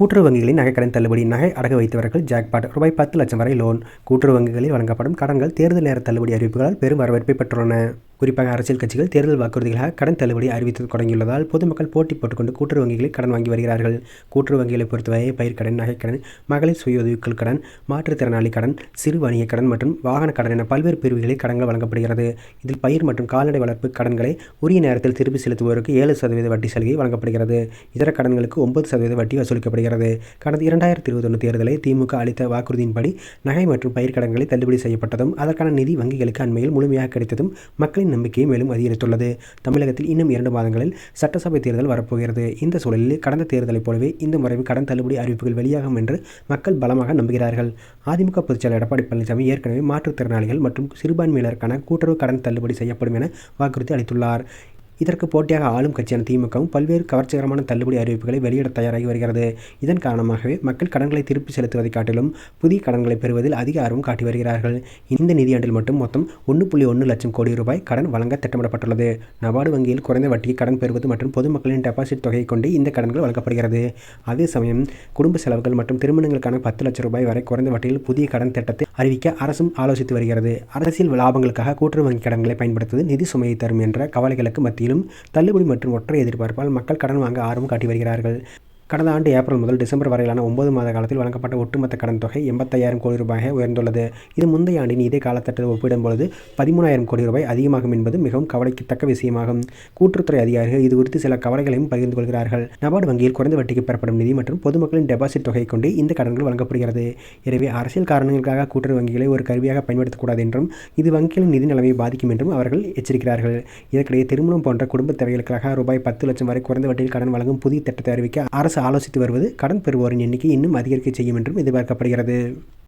கூட்டுறவு வங்கிகளின் நகைக்கடன் தள்ளுபடி நகை அடகு வைத்தவர்கள் ஜாக்பாட் ரூபாய் பத்து லட்சம் வரை லோன் கூட்டுறவு வங்கிகளில் வழங்கப்படும் கடன்கள் தேர்தல் நேர தள்ளுபடி அறிவிப்புகளால் பெரும் வரவேற்பை பெற்றுள்ளன. குறிப்பாக அரசியல் கட்சிகள் தேர்தல் வாக்குறுதிகளாக கடன் தள்ளுபடி அறிவித்து தொடங்கியுள்ளதால் பொதுமக்கள் போட்டி போட்டுக்கொண்டு கூட்டுறவு வங்கிகளில் கடன் வாங்கி வருகிறார்கள். கூட்டுறவு வங்கிகளை பொறுத்தவரை பயிர்க்கடன் நகைக்கடன் மகளிர் சுய உதவிக்குழு கடன் மாற்றுத்திறனாளி கடன் சிறு வணிக கடன் மற்றும் வாகன கடன் என பல்வேறு பிரிவுகளில் கடன்கள் வழங்கப்படுகிறது. இதில் பயிர் மற்றும் கால்நடை வளர்ப்பு கடன்களை உரிய நேரத்தில் திருப்பி செலுத்துவோருக்கு ஏழு சதவீத வட்டி சலுகை வழங்கப்படுகிறது. இதர கடன்களுக்கு ஒன்பது சதவீத வட்டி வசூலிக்கப்படுகிறது. கடந்த இரண்டாயிரத்தி இருபத்தொன்று தேர்தலை திமுக அளித்த வாக்குறுதியின்படி நகை மற்றும் பயிர் கடன்களை தள்ளுபடி செய்யப்பட்டதும் அதற்கான நிதி வங்கிகளுக்கு அண்மையில் முழுமையாக கிடைத்ததும் மக்களின் நம்பிக்கையை மேலும் அதிகரித்துள்ளது. தமிழகத்தில் இன்னும் இரண்டு மாதங்களில் சட்டசபை தேர்தல் வரப்போகிறது. இந்த சூழலில் கடந்த தேர்தலைப் போலவே இந்த முறையும் கடன் தள்ளுபடி அறிவிப்புகள் வெளியாகும் என்று மக்கள் பலமாக நம்புகிறார்கள். அதிமுக பொதுச்செயலர் எடப்பாடி பழனிசாமி ஏற்கனவே மாற்றுத்திறனாளிகள் மற்றும் சிறுபான்மையினருக்கான கூட்டுறவு கடன் தள்ளுபடி செய்யப்படும் என வாக்குறுதி அளித்துள்ளார். இதற்கு போட்டியாக ஆளும் கட்சியான திமுகவும் பல்வேறு கவர்ச்சிகரமான தள்ளுபடி அறிவிப்புகளை வெளியிட தயாராகி வருகிறது. இதன் காரணமாகவே மக்கள் கடன்களை திருப்பி செலுத்துவதை காட்டிலும் புதிய கடன்களை பெறுவதில் அதிக ஆர்வம் காட்டி வருகிறார்கள். இந்த நிதியாண்டில் மட்டும் மொத்தம் ஒன்று புள்ளி ஒன்று லட்சம் கோடி ரூபாய் கடன் வழங்க திட்டமிடப்பட்டுள்ளது. நபார்டு வங்கியில் குறைந்த வட்டிக்கு கடன் பெறுவது மற்றும் பொதுமக்களின் டெபாசிட் தொகையை கொண்டு இந்த கடன்கள் வழங்கப்படுகிறது. அதே சமயம் குடும்ப செலவுகள் மற்றும் திருமணங்களுக்கான பத்து லட்சம் ரூபாய் வரை குறைந்த வட்டியில் புதிய கடன் திட்டத்தை அறிவிக்க அரசும் ஆலோசித்து வருகிறது. அரசியல் லாபங்களுக்காக கூட்டுறவு வங்கி கடன்களை பயன்படுத்துவது நிதி சுமையை தரும் என்ற கவலைகளுக்கு மத்தியில் மத்தியிலும் தள்ளுபடி மற்றும் ஒற்றை எதிர்பார்ப்பால் மக்கள் கடன் வாங்க ஆர்வம் காட்டி வருகிறார்கள். கடந்த ஆண்டு ஏப்ரல் முதல் டிசம்பர் வரையிலான ஒன்பது மாத காலத்தில் வழங்கப்பட்ட ஒட்டுமொத்த கடன் தொகை எண்பத்தையாயிரம் கோடி ரூபாயாக உயர்ந்துள்ளது. இது முந்தைய ஆண்டின் இதே காலத்தட்டத்தை ஒப்பிடும்பொழுது பதிமூணாயிரம் கோடி ரூபாய் அதிகமாகும் என்பது மிகவும் கவலைக்கத்தக்க விஷயமாகும். கூட்டுறவுத்துறை அதிகாரிகள் இது குறித்து சில கவலைகளையும் பகிர்ந்து கொள்கிறார்கள். நபார்டு வங்கியில் குறைந்த வட்டிக்கு பெறப்படும் நிதி மற்றும் பொதுமக்களின் டெபாசிட் தொகை கொண்டு இந்த கடன்கள் வழங்கப்படுகிறது. எனவே அரசியல் காரணங்களுக்காக கூட்டுறவு வங்கிகளை ஒரு கருவியாக பயன்படுத்தக்கூடாது என்றும் இது வங்கிகளின் நிதி நிலைமையை பாதிக்கும் என்றும் அவர்கள் எச்சரிக்கிறார்கள். இதற்கிடையே திருமணம் போன்ற குடும்ப தேவைகளுக்காக ரூபாய் பத்து லட்சம் வரை குறைந்த வட்டியில் கடன் வழங்கும் புதிய திட்டத்தை அறிவிக்க அரசு அரசு ஆலோசித்து வருவது கடன் பெறுவோரின் எண்ணிக்கை இன்னும் அதிகரிக்க செய்யும் என்றும் எதிர்பார்க்கப்படுகிறது.